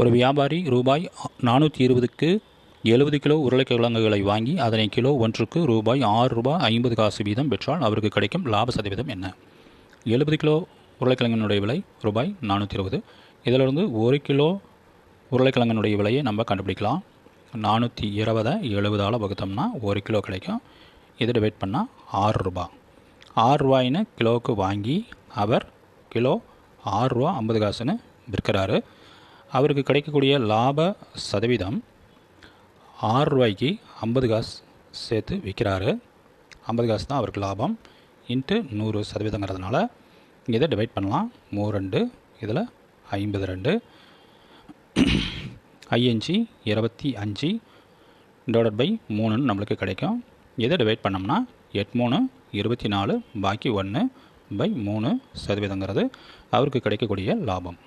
ஒரு வியாபாரி ரூபாய் நானூற்றி இருபதுக்கு எழுபது கிலோ உருளைக்கிழங்குகளை வாங்கி அதனை கிலோ ஒன்றுக்கு ரூபாய் ஆறு ரூபாய் ஐம்பது காசு வீதம் பெற்றால் அவருக்கு கிடைக்கும் லாப சதவீதம் என்ன? எழுபது கிலோ உருளைக்கிழங்கினுடைய விலை ரூபாய் நானூற்றி இருபது. இதிலிருந்து ஒரு கிலோ உருளைக்கிழங்கினுடைய விலையை நம்ம கண்டுபிடிக்கலாம். நானூற்றி இருபதை எழுபதால் வகுத்தோம்னா ஒரு கிலோ கிடைக்கும். இதை டிவைட் பண்ணால் ஆறு ரூபா ஆறு ரூபாயின்னு கிலோவுக்கு வாங்கி அவர் கிலோ ஆறு ரூபா ஐம்பது காசுன்னு விற்கிறாரு. அவருக்கு கிடைக்கக்கூடிய லாப சதவீதம் ஆறு ரூபாய்க்கு ஐம்பது காசு சேர்த்து விற்கிறாரு. ஐம்பது காசு தான் அவருக்கு லாபம். இன்ட்டு நூறு சதவீதங்கிறதுனால இதை டிவைட் பண்ணலாம். மூ ரெண்டு இதில் ஐம்பது ரெண்டு. ஐஎன்ஜி இருபத்தி அஞ்சு டிவைட் பை மூணுன்னு நம்மளுக்கு கிடைக்கும். இதை டிவைட் பண்ணோம்னா எட் மூணு இருபத்தி நாலு பாக்கி ஒன்று பை மூணு சதவீதங்கிறது அவருக்கு கிடைக்கக்கூடிய லாபம்.